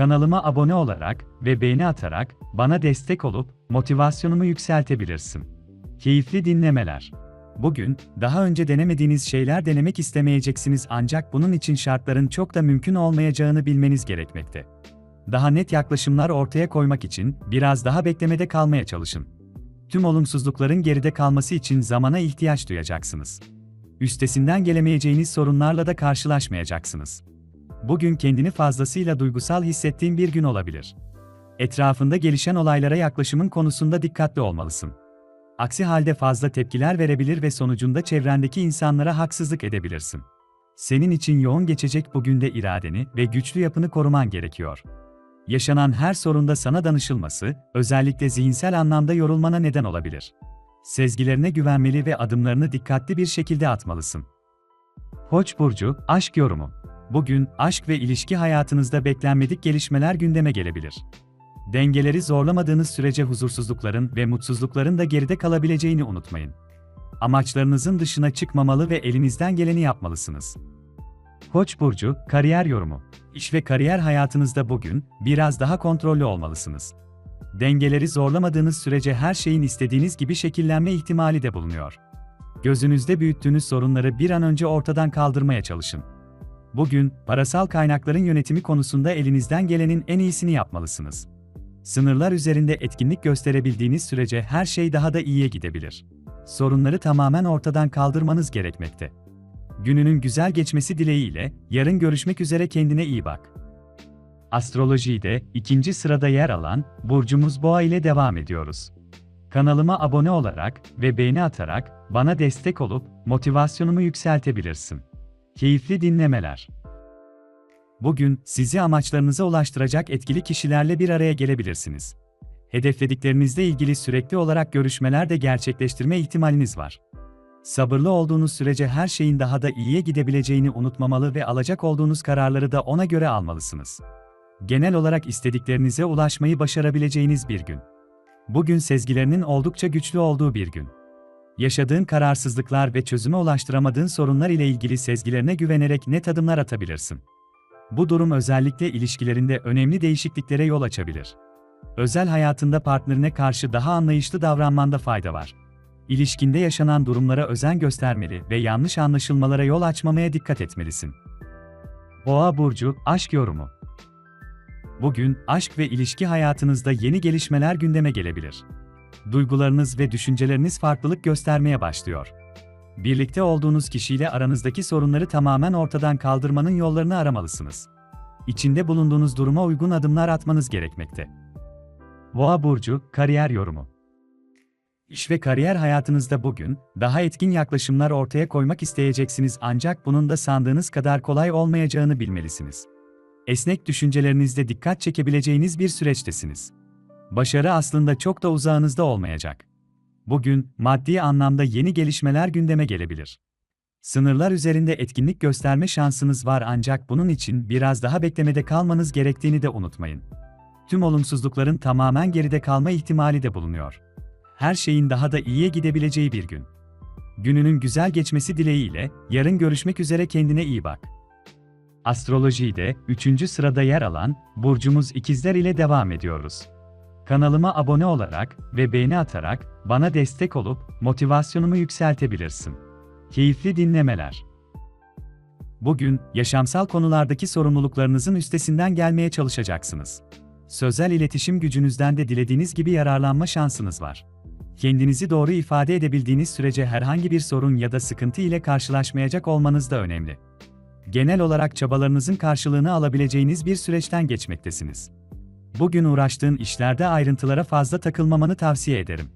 Kanalıma abone olarak ve beğeni atarak bana destek olup motivasyonumu yükseltebilirsin. Keyifli dinlemeler. Bugün daha önce denemediğiniz şeyler denemek istemeyeceksiniz ancak bunun için şartların çok da mümkün olmayacağını bilmeniz gerekmekte. Daha net yaklaşımlar ortaya koymak için biraz daha beklemede kalmaya çalışın. Tüm olumsuzlukların geride kalması için zamana ihtiyaç duyacaksınız. Üstesinden gelemeyeceğiniz sorunlarla da karşılaşmayacaksınız. Bugün kendini fazlasıyla duygusal hissettiğin bir gün olabilir. Etrafında gelişen olaylara yaklaşımın konusunda dikkatli olmalısın. Aksi halde fazla tepkiler verebilir ve sonucunda çevrendeki insanlara haksızlık edebilirsin. Senin için yoğun geçecek bugün de iradeni ve güçlü yapını koruman gerekiyor. Yaşanan her sorunda sana danışılması, özellikle zihinsel anlamda yorulmana neden olabilir. Sezgilerine güvenmeli ve adımlarını dikkatli bir şekilde atmalısın. Koç burcu, aşk yorumu. Bugün aşk ve ilişki hayatınızda beklenmedik gelişmeler gündeme gelebilir. Dengeleri zorlamadığınız sürece huzursuzlukların ve mutsuzlukların da geride kalabileceğini unutmayın. Amaçlarınızın dışına çıkmamalı ve elinizden geleni yapmalısınız. Koç burcu, kariyer yorumu. İş ve kariyer hayatınızda bugün biraz daha kontrollü olmalısınız. Dengeleri zorlamadığınız sürece her şeyin istediğiniz gibi şekillenme ihtimali de bulunuyor. Gözünüzde büyüttüğünüz sorunları bir an önce ortadan kaldırmaya çalışın. Bugün, parasal kaynakların yönetimi konusunda elinizden gelenin en iyisini yapmalısınız. Sınırlar üzerinde etkinlik gösterebildiğiniz sürece her şey daha da iyiye gidebilir. Sorunları tamamen ortadan kaldırmanız gerekmekte. Gününün güzel geçmesi dileğiyle, yarın görüşmek üzere kendine iyi bak. Astrolojide ikinci sırada yer alan burcumuz Boğa ile devam ediyoruz. Kanalıma abone olarak ve beğeni atarak bana destek olup motivasyonumu yükseltebilirsin. Keyifli dinlemeler. Bugün sizi amaçlarınıza ulaştıracak etkili kişilerle bir araya gelebilirsiniz. Hedeflediklerinizle ilgili sürekli olarak görüşmeler de gerçekleştirme ihtimaliniz var. Sabırlı olduğunuz sürece her şeyin daha da iyiye gidebileceğini unutmamalı ve alacak olduğunuz kararları da ona göre almalısınız. Genel olarak istediklerinize ulaşmayı başarabileceğiniz bir gün. Bugün sezgilerinin oldukça güçlü olduğu bir gün. Yaşadığın kararsızlıklar ve çözüme ulaştıramadığın sorunlar ile ilgili sezgilerine güvenerek net adımlar atabilirsin. Bu durum özellikle ilişkilerinde önemli değişikliklere yol açabilir. Özel hayatında partnerine karşı daha anlayışlı davranmanda fayda var. İlişkinde yaşanan durumlara özen göstermeli ve yanlış anlaşılmalara yol açmamaya dikkat etmelisin. Boğa burcu aşk yorumu. Bugün aşk ve ilişki hayatınızda yeni gelişmeler gündeme gelebilir. Duygularınız ve düşünceleriniz farklılık göstermeye başlıyor. Birlikte olduğunuz kişiyle aranızdaki sorunları tamamen ortadan kaldırmanın yollarını aramalısınız. İçinde bulunduğunuz duruma uygun adımlar atmanız gerekmekte. Boğa burcu kariyer yorumu. İş ve kariyer hayatınızda bugün daha etkin yaklaşımlar ortaya koymak isteyeceksiniz ancak bunun da sandığınız kadar kolay olmayacağını bilmelisiniz. Esnek düşüncelerinizle dikkat çekebileceğiniz bir süreçtesiniz. Başarı aslında çok da uzağınızda olmayacak. Bugün maddi anlamda yeni gelişmeler gündeme gelebilir. Sınırlar üzerinde etkinlik gösterme şansınız var ancak bunun için biraz daha beklemede kalmanız gerektiğini de unutmayın. Tüm olumsuzlukların tamamen geride kalma ihtimali de bulunuyor. Her şeyin daha da iyiye gidebileceği bir gün. Gününün güzel geçmesi dileğiyle yarın görüşmek üzere kendine iyi bak. Astrolojide 3. sırada yer alan burcumuz ikizler ile devam ediyoruz. Kanalıma abone olarak ve beğeni atarak bana destek olup motivasyonumu yükseltebilirsin. Keyifli dinlemeler. Bugün yaşamsal konulardaki sorumluluklarınızın üstesinden gelmeye çalışacaksınız. Sözel iletişim gücünüzden de dilediğiniz gibi yararlanma şansınız var. Kendinizi doğru ifade edebildiğiniz sürece herhangi bir sorun ya da sıkıntı ile karşılaşmayacak olmanız da önemli. Genel olarak çabalarınızın karşılığını alabileceğiniz bir süreçten geçmektesiniz. Bugün uğraştığın işlerde ayrıntılara fazla takılmamanı tavsiye ederim.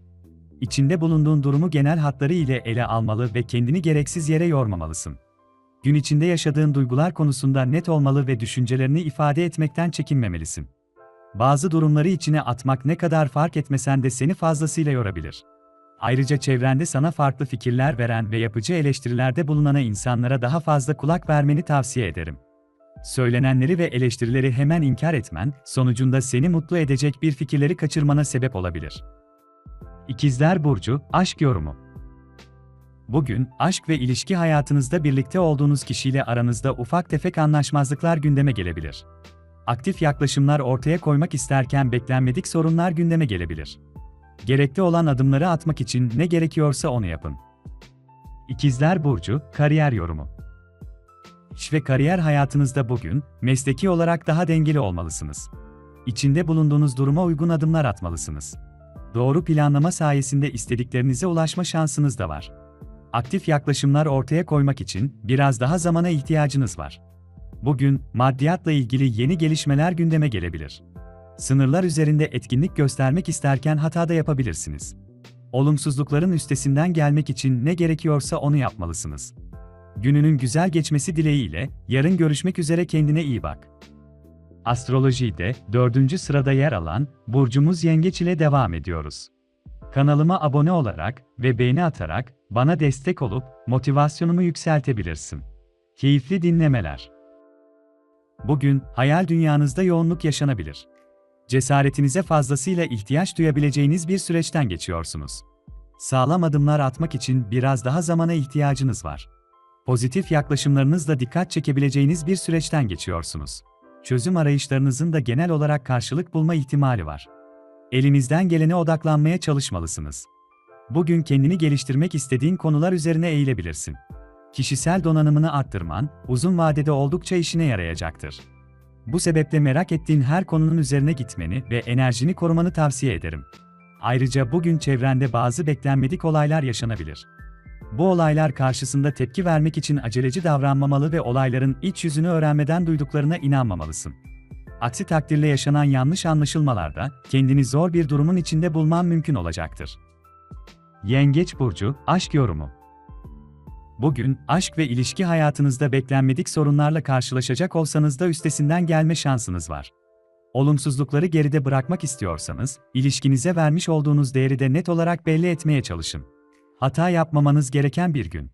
İçinde bulunduğun durumu genel hatları ile ele almalı ve kendini gereksiz yere yormamalısın. Gün içinde yaşadığın duygular konusunda net olmalı ve düşüncelerini ifade etmekten çekinmemelisin. Bazı durumları içine atmak ne kadar fark etmesen de seni fazlasıyla yorabilir. Ayrıca çevrende sana farklı fikirler veren ve yapıcı eleştirilerde bulunana insanlara daha fazla kulak vermeni tavsiye ederim. Söylenenleri ve eleştirileri hemen inkar etmen, sonucunda seni mutlu edecek bir fikirleri kaçırmana sebep olabilir. İkizler Burcu, Aşk Yorumu Bugün, aşk ve ilişki hayatınızda birlikte olduğunuz kişiyle aranızda ufak tefek anlaşmazlıklar gündeme gelebilir. Aktif yaklaşımlar ortaya koymak isterken beklenmedik sorunlar gündeme gelebilir. Gerekli olan adımları atmak için ne gerekiyorsa onu yapın. İkizler Burcu, Kariyer Yorumu İş ve kariyer hayatınızda bugün, mesleki olarak daha dengeli olmalısınız. İçinde bulunduğunuz duruma uygun adımlar atmalısınız. Doğru planlama sayesinde istediklerinize ulaşma şansınız da var. Aktif yaklaşımlar ortaya koymak için biraz daha zamana ihtiyacınız var. Bugün, maddiyatla ilgili yeni gelişmeler gündeme gelebilir. Sınırlar üzerinde etkinlik göstermek isterken hata da yapabilirsiniz. Olumsuzlukların üstesinden gelmek için ne gerekiyorsa onu yapmalısınız. Gününün güzel geçmesi dileğiyle, yarın görüşmek üzere kendine iyi bak. Astrolojide dördüncü sırada yer alan burcumuz Yengeç ile devam ediyoruz. Kanalıma abone olarak ve beğeni atarak bana destek olup motivasyonumu yükseltebilirsin. Keyifli dinlemeler. Bugün hayal dünyanızda yoğunluk yaşanabilir. Cesaretinize fazlasıyla ihtiyaç duyabileceğiniz bir süreçten geçiyorsunuz. Sağlam adımlar atmak için biraz daha zamana ihtiyacınız var. Pozitif yaklaşımlarınızla dikkat çekebileceğiniz bir süreçten geçiyorsunuz. Çözüm arayışlarınızın da genel olarak karşılık bulma ihtimali var. Elinizden gelene odaklanmaya çalışmalısınız. Bugün kendini geliştirmek istediğin konular üzerine eğilebilirsin. Kişisel donanımını arttırman, uzun vadede oldukça işine yarayacaktır. Bu sebeple merak ettiğin her konunun üzerine gitmeni ve enerjini korumanı tavsiye ederim. Ayrıca bugün çevrende bazı beklenmedik olaylar yaşanabilir. Bu olaylar karşısında tepki vermek için aceleci davranmamalı ve olayların iç yüzünü öğrenmeden duyduklarına inanmamalısın. Aksi takdirde yaşanan yanlış anlaşılmalarda kendini zor bir durumun içinde bulman mümkün olacaktır. Yengeç burcu aşk yorumu. Bugün aşk ve ilişki hayatınızda beklenmedik sorunlarla karşılaşacak olsanız da üstesinden gelme şansınız var. Olumsuzlukları geride bırakmak istiyorsanız, ilişkinize vermiş olduğunuz değeri de net olarak belli etmeye çalışın. Hata yapmamanız gereken bir gün.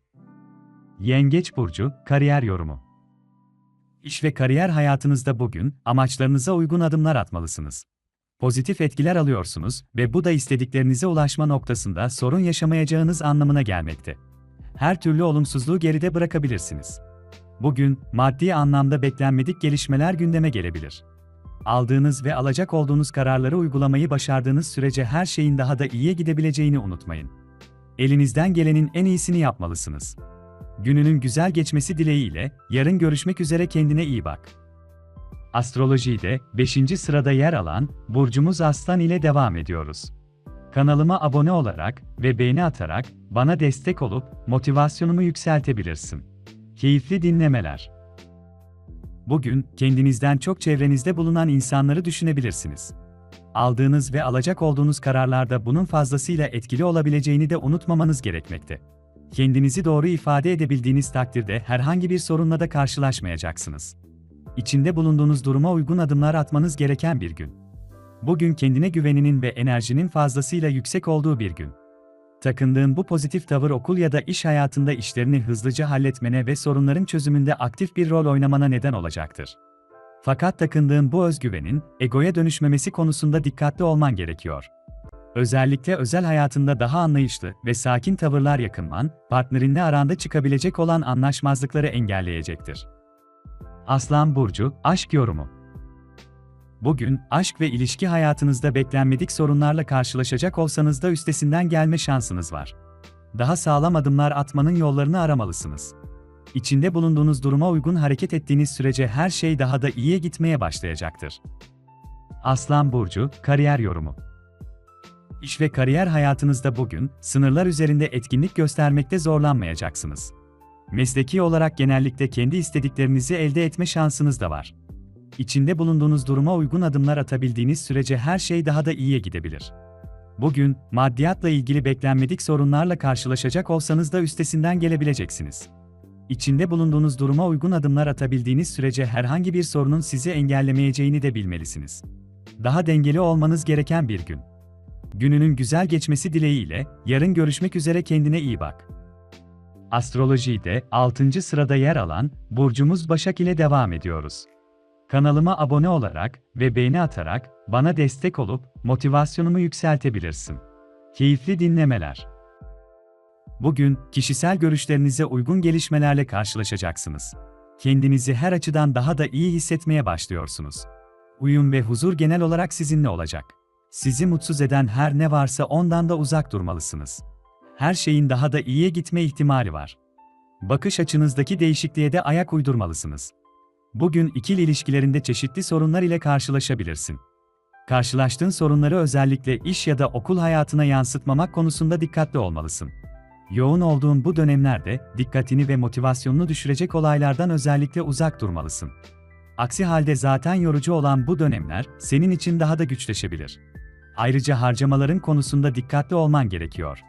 Yengeç burcu kariyer yorumu. İş ve kariyer hayatınızda bugün amaçlarınıza uygun adımlar atmalısınız. Pozitif etkiler alıyorsunuz ve bu da istediklerinize ulaşma noktasında sorun yaşamayacağınız anlamına gelmekte. Her türlü olumsuzluğu geride bırakabilirsiniz. Bugün maddi anlamda beklenmedik gelişmeler gündeme gelebilir. Aldığınız ve alacak olduğunuz kararları uygulamayı başardığınız sürece her şeyin daha da iyiye gidebileceğini unutmayın. Elinizden gelenin en iyisini yapmalısınız. Gününün güzel geçmesi dileğiyle, yarın görüşmek üzere kendine iyi bak. Astrolojide 5. sırada yer alan burcumuz Aslan ile devam ediyoruz. Kanalıma abone olarak ve beğeni atarak bana destek olup motivasyonumu yükseltebilirsin. Keyifli dinlemeler. Bugün kendinizden çok çevrenizde bulunan insanları düşünebilirsiniz. Aldığınız ve alacak olduğunuz kararlarda bunun fazlasıyla etkili olabileceğini de unutmamanız gerekmekte. Kendinizi doğru ifade edebildiğiniz takdirde herhangi bir sorunla da karşılaşmayacaksınız. İçinde bulunduğunuz duruma uygun adımlar atmanız gereken bir gün. Bugün kendine güveninin ve enerjinin fazlasıyla yüksek olduğu bir gün. Takındığın bu pozitif tavır okul ya da iş hayatında işlerini hızlıca halletmene ve sorunların çözümünde aktif bir rol oynamana neden olacaktır. Fakat takındığın bu özgüvenin egoya dönüşmemesi konusunda dikkatli olman gerekiyor. Özellikle özel hayatında daha anlayışlı ve sakin tavırlar yakınman, partnerinle aranda çıkabilecek olan anlaşmazlıkları engelleyecektir. Aslan Burcu, Aşk Yorumu Bugün, aşk ve ilişki hayatınızda beklenmedik sorunlarla karşılaşacak olsanız da üstesinden gelme şansınız var. Daha sağlam adımlar atmanın yollarını aramalısınız. İçinde bulunduğunuz duruma uygun hareket ettiğiniz sürece her şey daha da iyiye gitmeye başlayacaktır. Aslan Burcu, Kariyer Yorumu İş ve kariyer hayatınızda bugün, sınırlar üzerinde etkinlik göstermekte zorlanmayacaksınız. Mesleki olarak genellikle kendi istediklerinizi elde etme şansınız da var. İçinde bulunduğunuz duruma uygun adımlar atabildiğiniz sürece her şey daha da iyiye gidebilir. Bugün, maddiyatla ilgili beklenmedik sorunlarla karşılaşacak olsanız da üstesinden gelebileceksiniz. İçinde bulunduğunuz duruma uygun adımlar atabildiğiniz sürece herhangi bir sorunun sizi engellemeyeceğini de bilmelisiniz. daha dengeli olmanız gereken bir gün. Gününün güzel geçmesi dileğiyle, yarın görüşmek üzere kendine iyi bak. Astrolojide 6. sırada yer alan burcumuz Başak ile devam ediyoruz. Kanalıma abone olarak ve beğeni atarak bana destek olup motivasyonumu yükseltebilirsin. Keyifli dinlemeler. Bugün kişisel görüşlerinize uygun gelişmelerle karşılaşacaksınız. Kendinizi her açıdan daha da iyi hissetmeye başlıyorsunuz. Uyum ve huzur genel olarak sizinle olacak. Sizi mutsuz eden her ne varsa ondan da uzak durmalısınız. Her şeyin daha da iyiye gitme ihtimali var. Bakış açınızdaki değişikliğe de ayak uydurmalısınız. Bugün ikili ilişkilerinde çeşitli sorunlar ile karşılaşabilirsin. Karşılaştığın sorunları özellikle iş ya da okul hayatına yansıtmamak konusunda dikkatli olmalısın. Yoğun olduğun bu dönemlerde dikkatini ve motivasyonunu düşürecek olaylardan özellikle uzak durmalısın. Aksi halde zaten yorucu olan bu dönemler senin için daha da güçleşebilir. Ayrıca harcamaların konusunda dikkatli olman gerekiyor.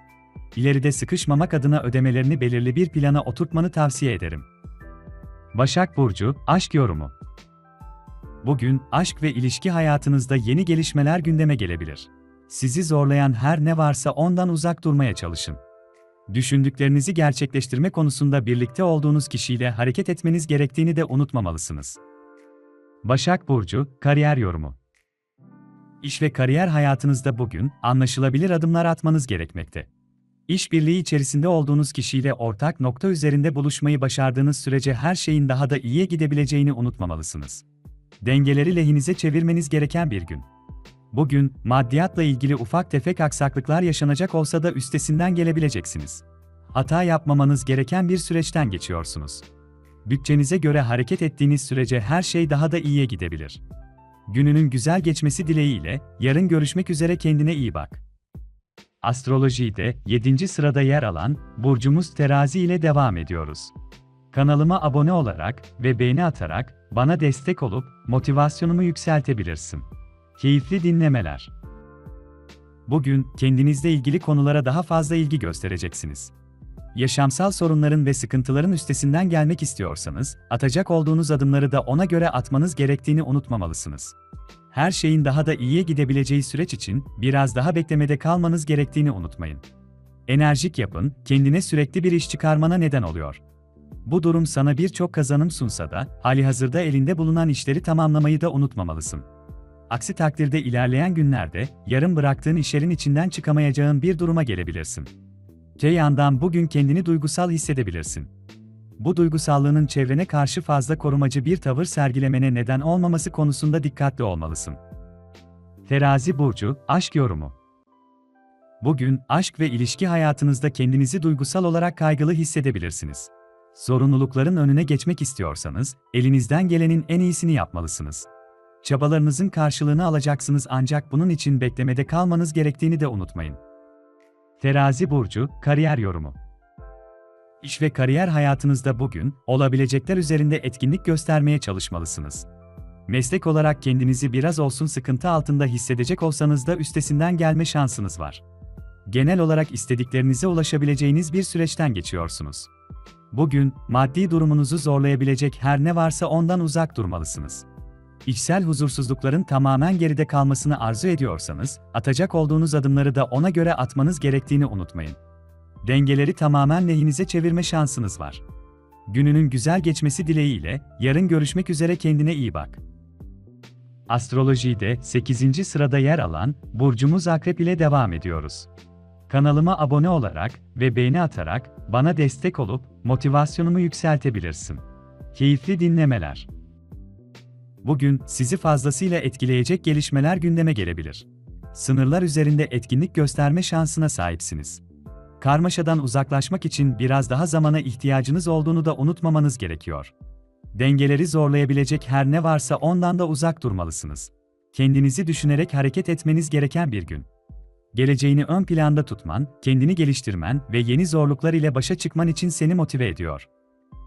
İleride sıkışmamak adına ödemelerini belirli bir plana oturtmanı tavsiye ederim. Başak Burcu, Aşk Yorumu Bugün, aşk ve ilişki hayatınızda yeni gelişmeler gündeme gelebilir. Sizi zorlayan her ne varsa ondan uzak durmaya çalışın. Düşündüklerinizi gerçekleştirme konusunda birlikte olduğunuz kişiyle hareket etmeniz gerektiğini de unutmamalısınız. Başak Burcu, Kariyer Yorumu İş ve kariyer hayatınızda bugün, anlaşılabilir adımlar atmanız gerekmekte. İşbirliği içerisinde olduğunuz kişiyle ortak nokta üzerinde buluşmayı başardığınız sürece her şeyin daha da iyiye gidebileceğini unutmamalısınız. Dengeleri lehinize çevirmeniz gereken bir gün. Bugün, maddiyatla ilgili ufak tefek aksaklıklar yaşanacak olsa da üstesinden gelebileceksiniz. Hata yapmamanız gereken bir süreçten geçiyorsunuz. Bütçenize göre hareket ettiğiniz sürece her şey daha da iyiye gidebilir. Gününün güzel geçmesi dileğiyle, yarın görüşmek üzere kendine iyi bak. Astrolojide 7. sırada yer alan burcumuz Terazi ile devam ediyoruz. Kanalıma abone olarak ve beğeni atarak bana destek olup motivasyonumu yükseltebilirsin. Keyifli dinlemeler. Bugün kendinizle ilgili konulara daha fazla ilgi göstereceksiniz. Yaşamsal sorunların ve sıkıntıların üstesinden gelmek istiyorsanız, atacak olduğunuz adımları da ona göre atmanız gerektiğini unutmamalısınız. Her şeyin daha da iyiye gidebileceği süreç için biraz daha beklemede kalmanız gerektiğini unutmayın. Enerjik yapın, kendine sürekli bir iş çıkarmana neden oluyor. Bu durum sana birçok kazanım sunsa da, hali hazırda elinde bulunan işleri tamamlamayı da unutmamalısın. Aksi takdirde ilerleyen günlerde, yarım bıraktığın işlerin içinden çıkamayacağın bir duruma gelebilirsin. Te yandan bugün kendini duygusal hissedebilirsin. Bu duygusallığının çevrene karşı fazla korumacı bir tavır sergilemene neden olmaması konusunda dikkatli olmalısın. Terazi Burcu, Aşk Yorumu Bugün, aşk ve ilişki hayatınızda kendinizi duygusal olarak kaygılı hissedebilirsiniz. Sorumlulukların önüne geçmek istiyorsanız, elinizden gelenin en iyisini yapmalısınız. Çabalarınızın karşılığını alacaksınız ancak bunun için beklemede kalmanız gerektiğini de unutmayın. Terazi Burcu, Kariyer Yorumu İş ve kariyer hayatınızda bugün, olabilecekler üzerinde etkinlik göstermeye çalışmalısınız. Meslek olarak kendinizi biraz olsun sıkıntı altında hissedecek olsanız da üstesinden gelme şansınız var. Genel olarak istediklerinize ulaşabileceğiniz bir süreçten geçiyorsunuz. Bugün, maddi durumunuzu zorlayabilecek her ne varsa ondan uzak durmalısınız. İçsel huzursuzlukların tamamen geride kalmasını arzu ediyorsanız, atacak olduğunuz adımları da ona göre atmanız gerektiğini unutmayın. Dengeleri tamamen lehinize çevirme şansınız var. Gününün güzel geçmesi dileğiyle, yarın görüşmek üzere kendine iyi bak. Astrolojide 8. sırada yer alan burcumuz Akrep ile devam ediyoruz. Kanalıma abone olarak ve beğeni atarak bana destek olup motivasyonumu yükseltebilirsin. Keyifli dinlemeler. Bugün sizi fazlasıyla etkileyecek gelişmeler gündeme gelebilir. Sınırlar üzerinde etkinlik gösterme şansına sahipsiniz. Karmaşadan uzaklaşmak için biraz daha zamana ihtiyacınız olduğunu da unutmamanız gerekiyor. Dengeleri zorlayabilecek her ne varsa ondan da uzak durmalısınız. Kendinizi düşünerek hareket etmeniz gereken bir gün. Geleceğini ön planda tutman, kendini geliştirmen ve yeni zorluklar ile başa çıkman için seni motive ediyor.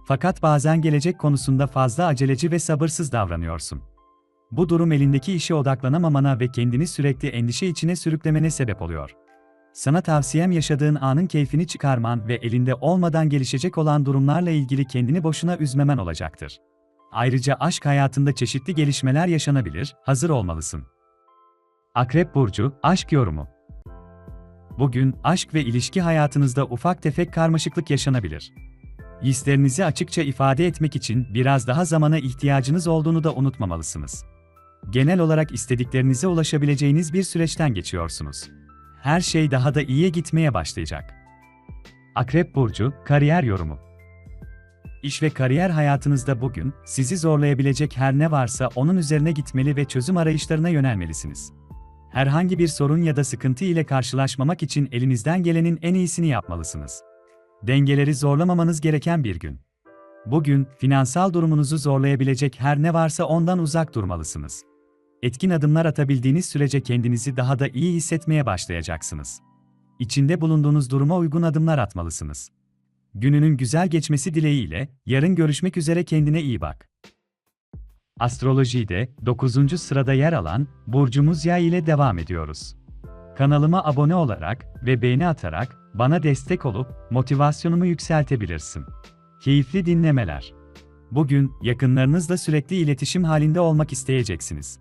Fakat bazen gelecek konusunda fazla aceleci ve sabırsız davranıyorsun. Bu durum elindeki işe odaklanamamana ve kendini sürekli endişe içine sürüklemene sebep oluyor. Sana tavsiyem yaşadığın anın keyfini çıkarman ve elinde olmadan gelişecek olan durumlarla ilgili kendini boşuna üzmemen olacaktır. Ayrıca aşk hayatında çeşitli gelişmeler yaşanabilir, hazır olmalısın. Akrep Burcu, Aşk Yorumu Bugün, aşk ve ilişki hayatınızda ufak tefek karmaşıklık yaşanabilir. Hislerinizi açıkça ifade etmek için biraz daha zamana ihtiyacınız olduğunu da unutmamalısınız. Genel olarak istediklerinize ulaşabileceğiniz bir süreçten geçiyorsunuz. Her şey daha da iyiye gitmeye başlayacak. Akrep Burcu, Kariyer Yorumu İş ve kariyer hayatınızda bugün, sizi zorlayabilecek her ne varsa onun üzerine gitmeli ve çözüm arayışlarına yönelmelisiniz. Herhangi bir sorun ya da sıkıntı ile karşılaşmamak için elinizden gelenin en iyisini yapmalısınız. Dengeleri zorlamamanız gereken bir gün. Bugün, finansal durumunuzu zorlayabilecek her ne varsa ondan uzak durmalısınız. Etkin adımlar atabildiğiniz sürece kendinizi daha da iyi hissetmeye başlayacaksınız. İçinde bulunduğunuz duruma uygun adımlar atmalısınız. Gününün güzel geçmesi dileğiyle, yarın görüşmek üzere kendine iyi bak. Astrolojide 9. sırada yer alan burcumuz Yay ile devam ediyoruz. Kanalıma abone olarak ve beğeni atarak bana destek olup motivasyonumu yükseltebilirsin. Keyifli dinlemeler. Bugün yakınlarınızla sürekli iletişim halinde olmak isteyeceksiniz.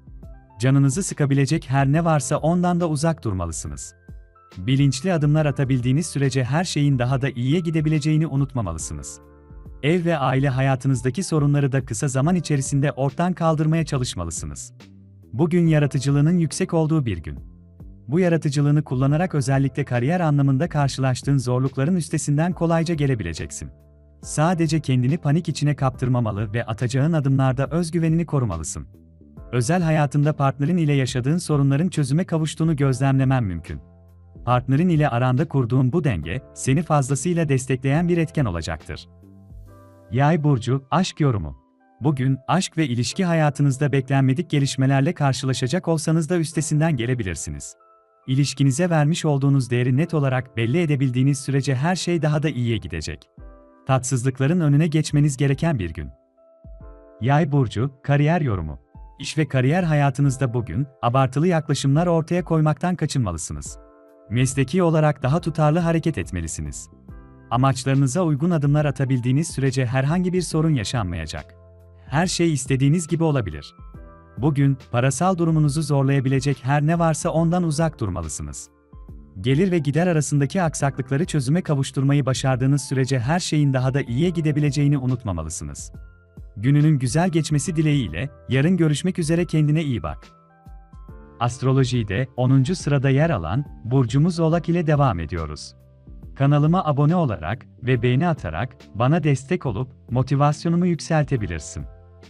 Canınızı sıkabilecek her ne varsa ondan da uzak durmalısınız. Bilinçli adımlar atabildiğiniz sürece her şeyin daha da iyiye gidebileceğini unutmamalısınız. Ev ve aile hayatınızdaki sorunları da kısa zaman içerisinde ortadan kaldırmaya çalışmalısınız. Bugün yaratıcılığının yüksek olduğu bir gün. Bu yaratıcılığını kullanarak özellikle kariyer anlamında karşılaştığın zorlukların üstesinden kolayca gelebileceksin. Sadece kendini panik içine kaptırmamalı ve atacağın adımlarda özgüvenini korumalısın. Özel hayatında partnerin ile yaşadığın sorunların çözüme kavuştuğunu gözlemlemen mümkün. Partnerin ile aranda kurduğun bu denge, seni fazlasıyla destekleyen bir etken olacaktır. Yay burcu aşk yorumu. Bugün aşk ve ilişki hayatınızda beklenmedik gelişmelerle karşılaşacak olsanız da üstesinden gelebilirsiniz. İlişkinize vermiş olduğunuz değeri net olarak belli edebildiğiniz sürece her şey daha da iyiye gidecek. Tatsızlıkların önüne geçmeniz gereken bir gün. Yay burcu kariyer yorumu. İş ve kariyer hayatınızda bugün abartılı yaklaşımlar ortaya koymaktan kaçınmalısınız. Mesleki olarak daha tutarlı hareket etmelisiniz. Amaçlarınıza uygun adımlar atabildiğiniz sürece herhangi bir sorun yaşanmayacak. Her şey istediğiniz gibi olabilir. Bugün, parasal durumunuzu zorlayabilecek her ne varsa ondan uzak durmalısınız. Gelir ve gider arasındaki aksaklıkları çözüme kavuşturmayı başardığınız sürece her şeyin daha da iyiye gidebileceğini unutmamalısınız. Gününün güzel geçmesi dileğiyle, yarın görüşmek üzere kendine iyi bak. Astrolojide 10. sırada yer alan burcumuz Oğlak ile devam ediyoruz. Kanalıma abone olarak ve beğeni atarak bana destek olup motivasyonumu yükseltebilirsin.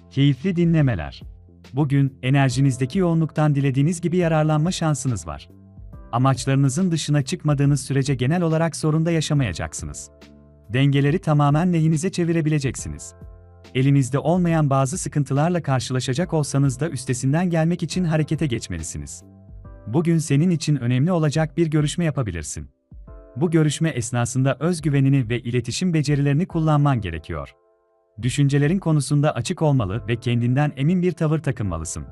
Keyifli dinlemeler. Bugün enerjinizdeki yoğunluktan dilediğiniz gibi yararlanma şansınız var. Amaçlarınızın dışına çıkmadığınız sürece genel olarak sorunda yaşamayacaksınız. Dengeleri tamamen lehinize çevirebileceksiniz. Elinizde olmayan bazı sıkıntılarla karşılaşacak olsanız da üstesinden gelmek için harekete geçmelisiniz. Bugün senin için önemli olacak bir görüşme yapabilirsin. Bu görüşme esnasında özgüvenini ve iletişim becerilerini kullanman gerekiyor. Düşüncelerin konusunda açık olmalı ve kendinden emin bir tavır takınmalısın.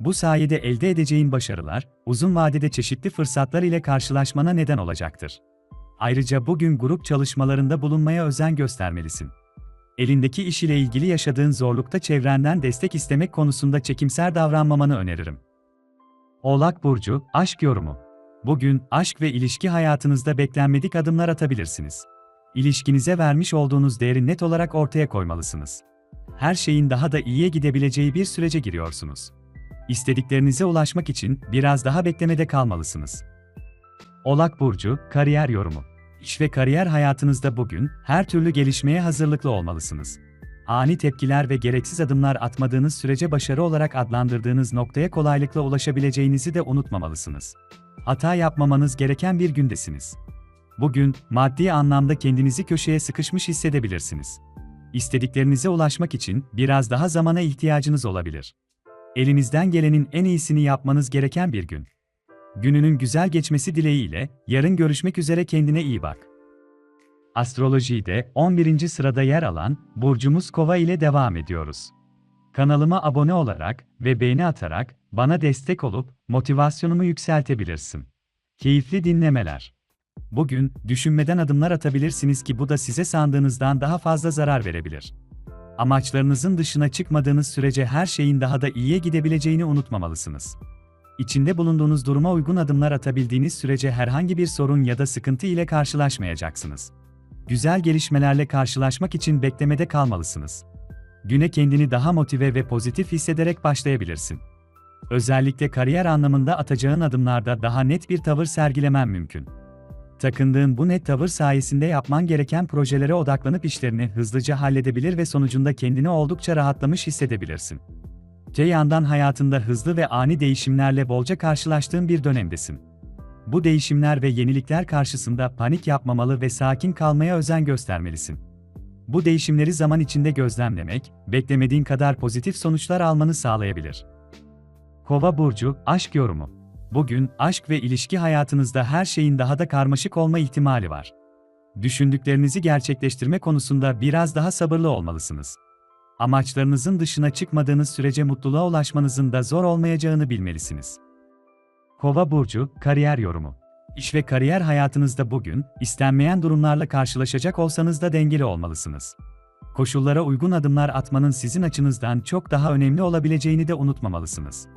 Bu sayede elde edeceğin başarılar, uzun vadede çeşitli fırsatlar ile karşılaşmana neden olacaktır. Ayrıca bugün grup çalışmalarında bulunmaya özen göstermelisin. Elindeki iş ile ilgili yaşadığın zorlukta çevrenden destek istemek konusunda çekimser davranmamanı öneririm. Oğlak Burcu, Aşk Yorumu Bugün, aşk ve ilişki hayatınızda beklenmedik adımlar atabilirsiniz. İlişkinize vermiş olduğunuz değeri net olarak ortaya koymalısınız. Her şeyin daha da iyiye gidebileceği bir sürece giriyorsunuz. İstediklerinize ulaşmak için biraz daha beklemede kalmalısınız. Oğlak Burcu, Kariyer Yorumu İş ve kariyer hayatınızda bugün, her türlü gelişmeye hazırlıklı olmalısınız. Ani tepkiler ve gereksiz adımlar atmadığınız sürece başarı olarak adlandırdığınız noktaya kolaylıkla ulaşabileceğinizi de unutmamalısınız hata yapmamanız gereken bir gündesiniz. Bugün, maddi anlamda kendinizi köşeye sıkışmış hissedebilirsiniz. İstediklerinize ulaşmak için biraz daha zamana ihtiyacınız olabilir. Elinizden gelenin en iyisini yapmanız gereken bir gün. Gününün güzel geçmesi dileğiyle, yarın görüşmek üzere kendine iyi bak. Astrolojide 11. sırada yer alan burcumuz Kova ile devam ediyoruz. Kanalıma abone olarak ve beğeni atarak bana destek olup motivasyonumu yükseltebilirsin. Keyifli dinlemeler. Bugün düşünmeden adımlar atabilirsiniz ki bu da size sandığınızdan daha fazla zarar verebilir. Amaçlarınızın dışına çıkmadığınız sürece her şeyin daha da iyiye gidebileceğini unutmamalısınız. içinde bulunduğunuz duruma uygun adımlar atabildiğiniz sürece herhangi bir sorun ya da sıkıntı ile karşılaşmayacaksınız. Güzel gelişmelerle karşılaşmak için beklemede kalmalısınız. Güne kendini daha motive ve pozitif hissederek başlayabilirsin. Özellikle kariyer anlamında atacağın adımlarda daha net bir tavır sergilemen mümkün. Takındığın bu net tavır sayesinde yapman gereken projelere odaklanıp işlerini hızlıca halledebilir ve sonucunda kendini oldukça rahatlamış hissedebilirsin. Te yandan hayatında hızlı ve ani değişimlerle bolca karşılaştığın bir dönemdesin. Bu değişimler ve yenilikler karşısında panik yapmamalı ve sakin kalmaya özen göstermelisin. Bu değişimleri zaman içinde gözlemlemek, beklemediğin kadar pozitif sonuçlar almanı sağlayabilir. Kova burcu aşk yorumu. Bugün aşk ve ilişki hayatınızda her şeyin daha da karmaşık olma ihtimali var. Düşündüklerinizi gerçekleştirme konusunda biraz daha sabırlı olmalısınız. Amaçlarınızın dışına çıkmadığınız sürece mutluluğa ulaşmanızın da zor olmayacağını bilmelisiniz. Kova burcu kariyer yorumu. İş ve kariyer hayatınızda bugün istenmeyen durumlarla karşılaşacak olsanız da dengeli olmalısınız. Koşullara uygun adımlar atmanın sizin açınızdan çok daha önemli olabileceğini de unutmamalısınız.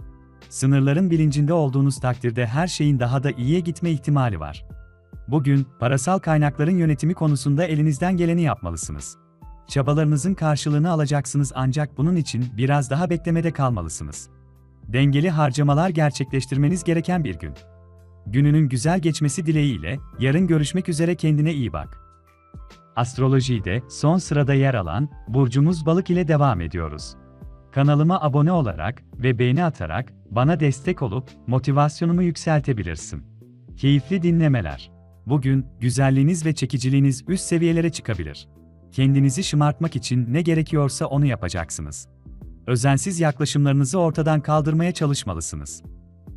Sınırların bilincinde olduğunuz takdirde her şeyin daha da iyiye gitme ihtimali var. Bugün, parasal kaynakların yönetimi konusunda elinizden geleni yapmalısınız. Çabalarınızın karşılığını alacaksınız ancak bunun için biraz daha beklemede kalmalısınız. Dengeli harcamalar gerçekleştirmeniz gereken bir gün. Gününün güzel geçmesi dileğiyle, yarın görüşmek üzere kendine iyi bak. Astrolojide son sırada yer alan burcumuz balık ile devam ediyoruz. Kanalıma abone olarak ve beğeni atarak bana destek olup motivasyonumu yükseltebilirsin. Keyifli dinlemeler. Bugün güzelliğiniz ve çekiciliğiniz üst seviyelere çıkabilir. Kendinizi şımartmak için ne gerekiyorsa onu yapacaksınız. Özensiz yaklaşımlarınızı ortadan kaldırmaya çalışmalısınız.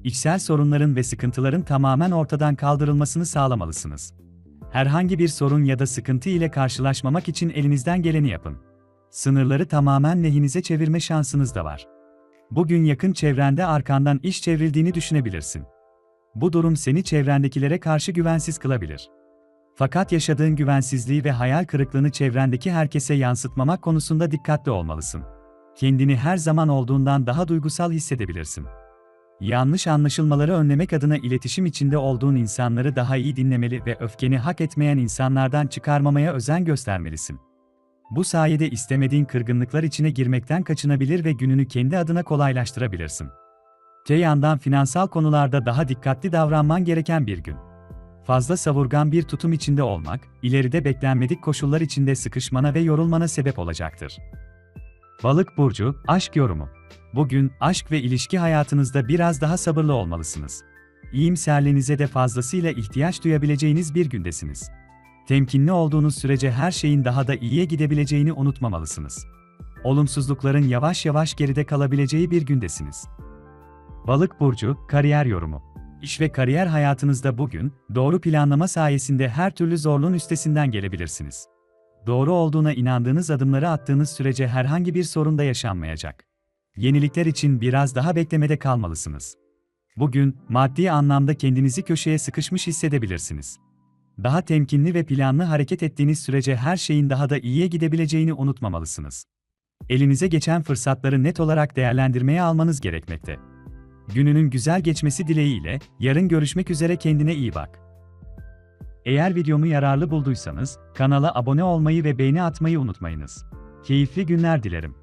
İçsel sorunların ve sıkıntıların tamamen ortadan kaldırılmasını sağlamalısınız. Herhangi bir sorun ya da sıkıntı ile karşılaşmamak için elinizden geleni yapın. Sınırları tamamen lehinize çevirme şansınız da var. Bugün yakın çevrende arkandan iş çevrildiğini düşünebilirsin. Bu durum seni çevrendekilere karşı güvensiz kılabilir. Fakat yaşadığın güvensizliği ve hayal kırıklığını çevrendeki herkese yansıtmamak konusunda dikkatli olmalısın. Kendini her zaman olduğundan daha duygusal hissedebilirsin. Yanlış anlaşılmaları önlemek adına iletişim içinde olduğun insanları daha iyi dinlemeli ve öfkeni hak etmeyen insanlardan çıkarmamaya özen göstermelisin. Bu sayede istemediğin kırgınlıklar içine girmekten kaçınabilir ve gününü kendi adına kolaylaştırabilirsin. Te yandan finansal konularda daha dikkatli davranman gereken bir gün. Fazla savurgan bir tutum içinde olmak, ileride beklenmedik koşullar içinde sıkışmana ve yorulmana sebep olacaktır. Balık burcu, aşk yorumu. Bugün aşk ve ilişki hayatınızda biraz daha sabırlı olmalısınız. İyimserliğinize de fazlasıyla ihtiyaç duyabileceğiniz bir gündesiniz. Temkinli olduğunuz sürece her şeyin daha da iyiye gidebileceğini unutmamalısınız. Olumsuzlukların yavaş yavaş geride kalabileceği bir gündesiniz. Balık burcu, kariyer yorumu. İş ve kariyer hayatınızda bugün doğru planlama sayesinde her türlü zorluğun üstesinden gelebilirsiniz. Doğru olduğuna inandığınız adımları attığınız sürece herhangi bir sorun da yaşanmayacak. Yenilikler için biraz daha beklemede kalmalısınız. Bugün maddi anlamda kendinizi köşeye sıkışmış hissedebilirsiniz. Daha temkinli ve planlı hareket ettiğiniz sürece her şeyin daha da iyiye gidebileceğini unutmamalısınız. Elinize geçen fırsatları net olarak değerlendirmeye almanız gerekmekte. Gününün güzel geçmesi dileğiyle, yarın görüşmek üzere kendine iyi bak. Eğer videomu yararlı bulduysanız, kanala abone olmayı ve beğeni atmayı unutmayınız. Keyifli günler dilerim.